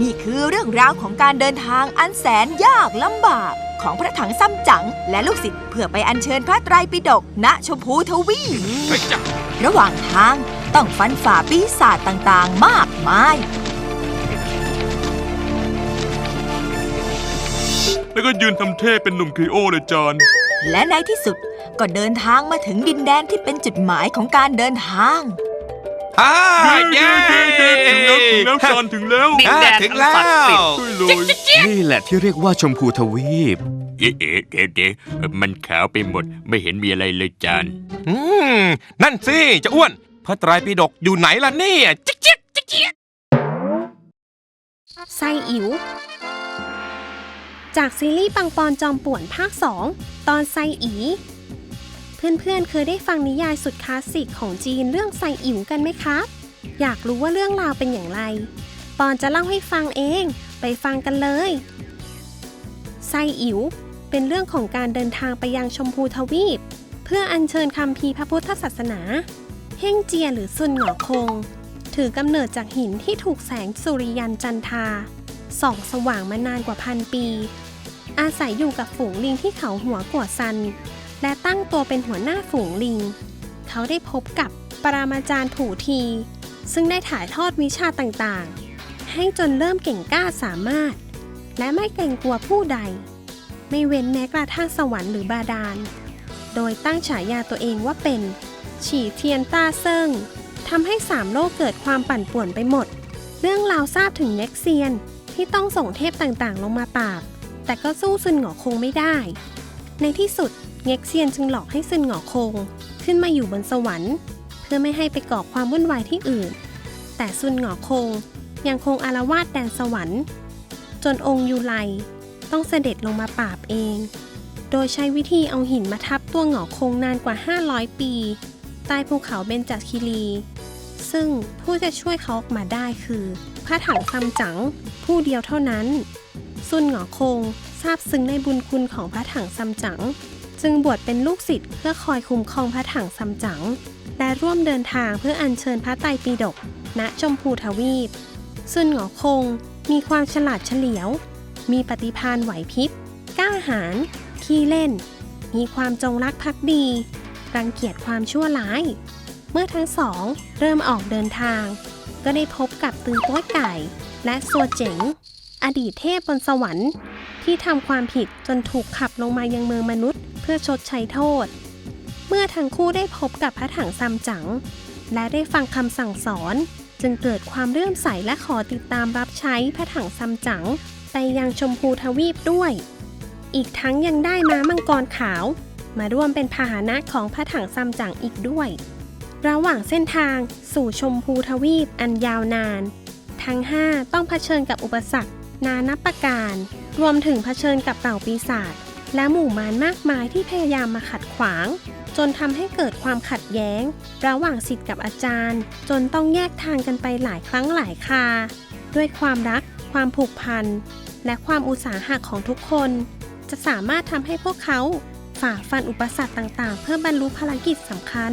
นี่คือเรื่องราวของการเดินทางอันแสนยากลำบาก ของพระถังซัมจั๋งและลูกศิษย์เพื่อไปอัญเชิญพระไตรปิฎกณชมพูทวีปเฮ้ยจ้ะระหว่างทางต้องฟันฝ่าปีศาจต่างๆ มากมาย แล้วก็ยืนทำเท่เป็นหนุ่มครีโอเลยจานและในที่สุดก็เดินทางมาถึงดินแดนที่เป็นจุดหมายของการเดินทาง อ่าเย้ เย้เย้เย้ถึงแล้วถึงแล้วจานถึงแล้วอ่าถึงแล้วด้วยเลยนี่แหละที่เรียกว่าชมพูทวีป เอ๊ะเอ๊ะเอ๊ะเอ๊ะมันขาวไปหมด ไม่เห็นมีอะไรเลยจาน อืม นั่นสิเจะอ้วน พระไตรปิฎกอยู่ไหนล่ะเนี่ยจิ๊กจิ๊กจิ๊กจิ๊กไซอิ๋ว จากซีรีส์ปังปอนจอมป่วนภาค 2 ตอนไซอี เพื่อนๆ เคยได้ฟังนิยายสุดคลาสสิกของจีนเรื่องไซอิ๋วกันไหมครับ อยากรู้ว่าเรื่องราวเป็นอย่างไร ปอนจะเล่าให้ฟังเอง ไปฟังกันเลย ไซอิ๋วเป็นเรื่องของการเดินทางไปยังชมพูทวีป เพื่ออัญเชิญคำพีพระพุทธศาสนา เฮ่งเจียหรือซุนหงอคง ถือกำเนิดจากหินที่ถูกแสงสุริยันจันทาส่องสว่างมานานกว่าพันปี อาศัยอยู่กับฝูงลิงที่เขาหัวกัวซัน และตั้งตัวเป็นหัวหน้าฝูงลิง เขาได้พบกับปรามาจารย์ถูที ซึ่งได้ถ่ายทอดวิชาต่างๆ ให้จนเริ่มเก่งกล้าสามารถ และไม่เกรงกลัวผู้ใด ไม่เว้นแม้กระทั่งสวรรค์หรือบาดาล โดยตั้งฉายาตัวเองว่าเป็น ฉีเทียนต้าเซิงทำให้สามโลกเกิดความปั่นป่วนไปหมด เรื่องราวทราบถึงเน็กเซียนที่ต้องส่งเทพต่างๆ ลงมาปราบ แต่ก็สู้ซุนหงอคงไม่ได้ ในที่สุดเน็กเซียนจึงหลอกให้ซุนหงอคง ขึ้นมาอยู่บนสวรรค์ เพื่อไม่ให้ไปก่อความวุ่นวายที่อื่น แต่ซุนหงอคงยังคงอารวาสแดนสวรรค์ จนองค์ยูไลต้องเสด็จลงมาปราบเอง โดยใช้วิธีเอาหินมาทับตัวหงอคงนานกว่า 500 ปีใต้ภูเขาเบญจคีรี ซึ่งผู้จะช่วยเขาออกมาได้คือพระถังซัมจั๋งผู้เดียวเท่านั้น ซุนหงอคงทราบซึ้งในบุญคุณของพระถังซัมจั๋ง จึงบวชเป็นลูกศิษย์เพื่อคอยคุ้มครองพระถังซัมจั๋งและร่วมเดินทางเพื่ออัญเชิญพระไตรปิฎกณชมพูทวีปซุนหงอคงมีความฉลาดเฉลียว มีปฏิภาณไหวพริบกล้าหาญขี้เล่น มีความจงรักภักดี รังเกียจความชั่วร้าย เมื่อทั้งสองเริ่มออกเดินทาง ก็ได้พบกับตือโป้ยไก่ และซัวเจ๋ง อดีตเทพบนสวรรค์ ที่ทำความผิดจนถูกขับลงมายังเมืองมนุษย์ พื่อชดใช้โทษ เมื่อทั้งคู่ได้พบกับพระถังซัมจั๋งและได้ฟังคำสั่งสอน จึงเกิดความเลื่อมใสและขอติดตามรับใช้พระถังซัมจั๋งไปยังชมพูทวีปด้วย อีกทั้งยังได้ม้ามังกรขาว มาร่วมเป็นพาหนะของพระถังซัมจั๋งอีกด้วย ระหว่างเส้นทางสู่ชมพูทวีปอันยาวนาน ทั้ง 5 ต้องเผชิญกับอุปสรรค นานับประการ รวมถึงเผชิญกับเหล่าปีศาจ และหมู่มารมากมายที่พยายามมาขัดขวาง จนทำให้เกิดความขัดแย้ง ระหว่างสิทธิ์กับอาจารย์ จนต้องแยกทางกันไปหลายครั้งหลายคา ด้วยความรัก ความผูกพัน และความอุตสาหะของทุกคน จะสามารถทำให้พวกเขาฝ่าฟันอุปสรรคต่างๆ เพื่อบรรลุภารกิจสำคัญ